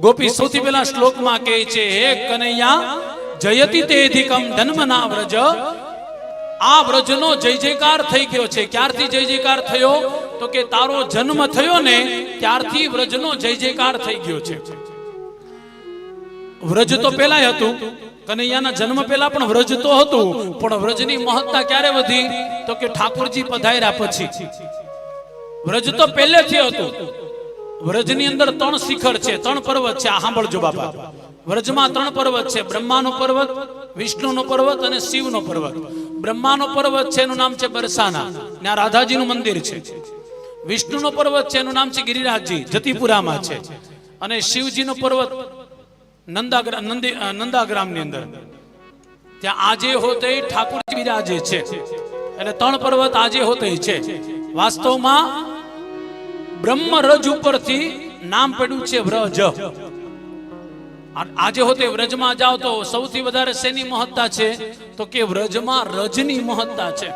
ગોપી સૌથી પહેલા શ્લોકમાં કહે છે હે કનૈયા જયતિ તેધિકમ જન્મના વ્રજ. આ વ્રજનો જય જયકાર થઈ ગયો છે. ક્યારથી જય જયકાર થયો? તો કે તારો જન્મ થયો ને ત્યારથી વ્રજનો જય જયકાર થઈ ગયો છે. વ્રજ તો પેલાય હતું. કનૈયાના જન્મ પહેલા પણ વ્રજ તો હતું. પણ વ્રજની મહત્તા ક્યારે વધી? તો કે ઠાકોરજી પધાર્યા પછી. વ્રજ તો પહેલેથી હતું. વ્રજની અંદર ત્રણ શિખર છે, ત્રણ પર્વત છે, આ સાંભળજો બાપા. વ્રજમાં ત્રણ પર્વત છે, બ્રહ્માનો પર્વત, વિષ્ણુનો પર્વત અને શિવનો પર્વત. બ્રહ્માનો પર્વત છે એનું નામ છે બરસાના ત્યાં રાધાજીનું મંદિર છે. વિષ્ણુનો પર્વત છે એનું નામ છે ગિરિરાજજી, જતીપુરામાં છે. અને શિવજીનો પર્વત નંદાગ્રામ નંદી નંદાગ્રામની અંદર. ત્યાં આજે હોતે ઠાકુરજી બિરાજે છે. એટલે ત્રણ પર્વત આજે હોતે છે. વાસ્તવમાં બ્રહ્મ રજ ઉપરથી નામ પડ્યું છે વ્રજ. આજે હોતે વ્રજમાં જાઓ તો સૌથી વધારે શેની મહત્તા છે? તો કે વ્રજમાં રજની મહત્તા છે.